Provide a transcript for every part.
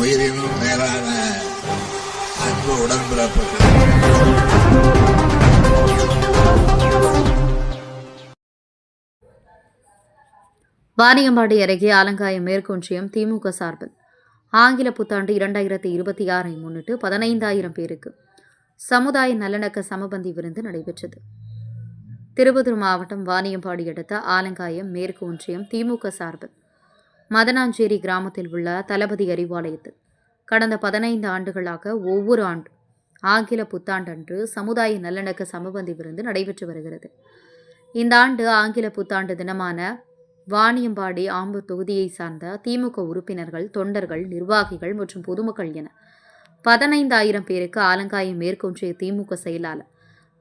உயிரினும் மேலான அன்பு உடன்பிறப்புகள். வாணியம்பாடி அருகே ஆலங்காயம் மேற்கொன்றியம் திமுக சார்பில். ஆங்கில புத்தாண்டு இரண்டாயிரத்தி இருபத்தி ஆறை முன்னிட்டு பதினைந்தாயிரம் பேருக்கு சமுதாய நல்லிணக்க சமபந்தி விருந்து நடைபெற்றது. திருவதூர் மாவட்டம் வாணியம்பாடி அடுத்த ஆலங்காயம் மேற்கு ஒன்றியம் திமுக சார்பில். மதனாஞ்சேரி கிராமத்தில் உள்ள தளபதி அறிவாலயத்தில் கடந்த பதினைந்து ஆண்டுகளாக ஒவ்வொரு ஆண்டு ஆங்கில புத்தாண்டன்று சமுதாய நல்லிணக்க சமபந்தி விருந்து நடைபெற்று வருகிறது. இந்த ஆண்டு ஆங்கில புத்தாண்டு தினமான வாணியம்பாடி ஆம்பூர் தொகுதியை சார்ந்த திமுக உறுப்பினர்கள் தொண்டர்கள் நிர்வாகிகள் மற்றும் பொதுமக்கள் என பதினைந்தாயிரம் பேருக்கு ஆலங்காயம் மேற்கொன்றிய திமுக செயலாளர்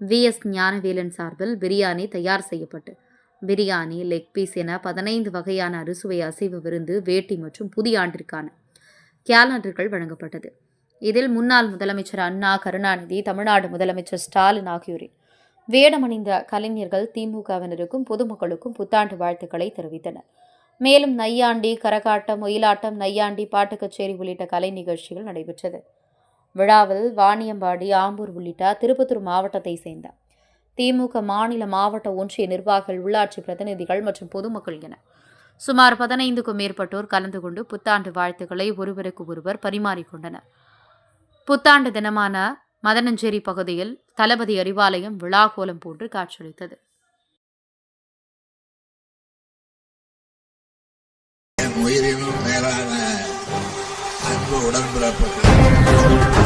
வி எஸ் ஞானவேலன் சார்பில் பிரியாணி தயார் செய்யப்பட்டு பிரியாணி லெக் பீஸ் என பதினைந்து வகையான அறுசுவை அசைவ விருந்து வேட்டி மற்றும் புதிய ஆண்டிற்கான கேலண்டர்கள் வழங்கப்பட்டது. இதில் முன்னாள் முதலமைச்சர் அண்ணா கருணாநிதி தமிழ்நாடு முதலமைச்சர் ஸ்டாலின் ஆகியோரின் வேடமணிந்த கலைஞர்கள் திமுகவினருக்கும் பொதுமக்களுக்கும் புத்தாண்டு வாழ்த்துக்களை தெரிவித்தனர். மேலும் நையாண்டி கரகாட்டம் ஒயிலாட்டம் நையாண்டி பாட்டு கச்சேரி உள்ளிட்ட கலை நிகழ்ச்சிகள் நடைபெற்றது. விழாவில் வாணியம்பாடி ஆம்பூர் உள்ளிட்ட திருப்பத்தூர் மாவட்டத்தை சேர்ந்த திமுக மாநில மாவட்ட ஒன்றிய நிர்வாகிகள் உள்ளாட்சி பிரதிநிதிகள் மற்றும் பொதுமக்கள் என சுமார் பதினைந்துக்கும் மேற்பட்டோர் கலந்து கொண்டு புத்தாண்டு வாழ்த்துக்களை ஒருவருக்கு ஒருவர் பரிமாறிக்கொண்டனர். புத்தாண்டு தினமான மதனஞ்சேரி பகுதியில் தளபதி அறிவாலயம் விழாகோலம் போன்று காட்சியளித்தது. உயிரினும் மேலான அன்பு உடன்பிறப்புகள்